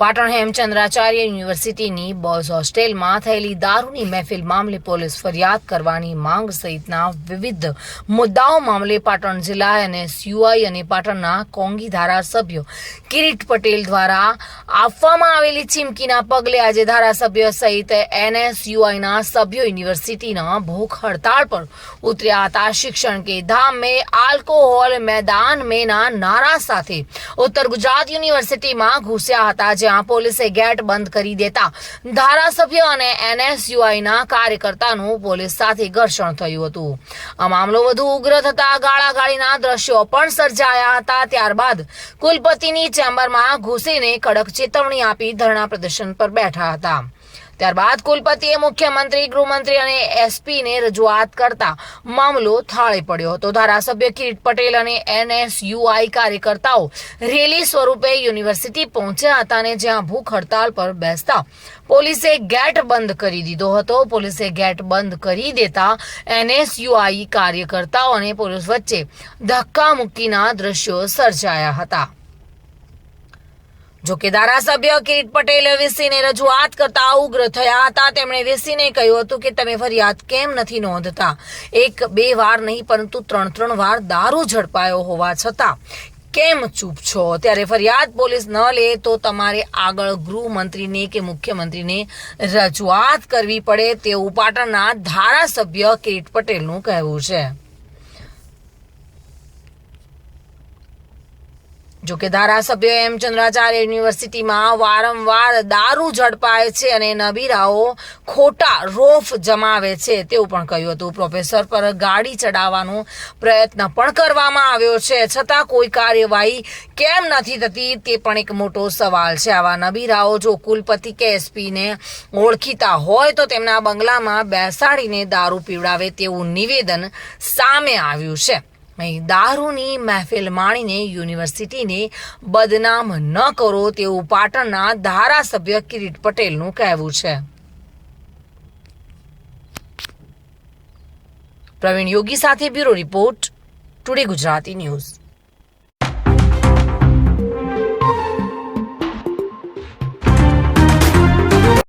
પાટણ હેમચંદ્રાચાર્ય યુનિવર્સિટીની બોયઝ હોસ્ટેલમાં થયેલી દારૂની મહેફિલ મામલે પોલીસ ફરિયાદ કરવાની માંગ સહિતના વિવિધ મુદ્દાઓ મામલે પાટણ જિલ્લા અને સીયુઆઈ અને પાટણના કોંગી ધારાસભ્ય કિરીટ પટેલ દ્વારા આપવામાં આવેલી ચીમકીના પગલે આજે ધારાસભ્ય સહિત એનએસયુઆઈના સભ્યો યુનિવર્સિટીના ભૂખ હડતાળ પર ઉતર્યા હતા. શિક્ષણ કે ધામ મે આલ્કોહોલ મેદાન મેના નારા સાથે ઉત્તર ગુજરાત યુનિવર્સિટીમાં ઘૂસ્યા હતા જ્યાં પોલીસે ગેટ બંધ કરી દેતા ધારાસભ્ય અને એનએસયુઆઈના કાર્યકર્તાનું પોલીસ સાથે ઘર્ષણ થયું હતું. આ મામલો વધુ ઉગ્ર થતા ગાળાગાળીના દ્રશ્યો પણ સર્જાયા હતા. ત્યારબાદ કુલપતિની ચેમ્બરમાં ઘૂસીને કડક ચેતવણી આપી ધરણા પ્રદર્શન પર બેઠા હતા. ત્યારબાદ કુલપતિએ મુખ્યમંત્રી, ગૃહમંત્રી અને એસપીને રજૂઆત કરતા મામલો થાળે પડ્યો હતો. ધારાસભ્ય કિરીટ પટેલ અને એનએસયુઆઈ કાર્યકર્તાઓ રેલી સ્વરૂપે યુનિવર્સિટી પહોંચ્યા હતા અને જ્યાં ભૂખ હડતાલ પર બેસતા પોલીસે ગેટ બંધ કરી દીધો હતો. પોલીસે ગેટ બંધ કરી દેતા એનએસયુઆઈ કાર્યકર્તાઓ અને પોલીસ વચ્ચે ધક્કા મુક્કીના દ્રશ્યો સર્જાયા હતા. જોકે ધારાસભ્ય કિરીટ પટેલે વીસીને રજૂઆત કરતા ઉગ્ર થયા હતા. તેમણે વીસીને કહ્યું હતું કે તમે ફરિયાદ કેમ નથી નોંધતા? એક, બે વાર નહીં, પરંતુ ત્રણ ત્રણ વાર દારૂ ઝડપાયો હોવા છતાં. કેમ ચૂપ છો? ત્યારે ફરિયાદ પોલીસ ન લે તો તમારે આગળ ગૃહમંત્રીને કે મુખ્યમંત્રીને રજૂઆત કરવી પડે તેવું પાટણના ધારાસભ્ય કિરીટ પટેલનું કહેવું છે. જોકે ધારાસભ્ય એમ ચંદ્રાચાર્ય યુનિવર્સિટીમાં વારંવાર દારૂ ઝડપાય છે અને નબીરાઓ ખોટા રોફ જમાવે છે તેવું પણ કહ્યું હતું. પ્રોફેસર પર ગાડી ચડાવવાનો પ્રયત્ન પણ કરવામાં આવ્યો છે. છતાં કોઈ કાર્યવાહી કેમ નથી થતી તે પણ એક મોટો સવાલ છે. આવા નબીરાઓ જો કુલપતિ કે એસપીને ઓળખીતા હોય તો તેમના બંગલામાં બેસાડીને દારૂ પીવડાવે તેવું નિવેદન સામે આવ્યું છે. દારૂની મહેફિલ માણીને યુનિવર્સિટીને બદનામ ન કરો તેવું પાટણના ધારાસભ્ય કિરીટ પટેલનું કહેવું છે. પ્રવીણ યોગી સાથે bureau report, today Gujarati news.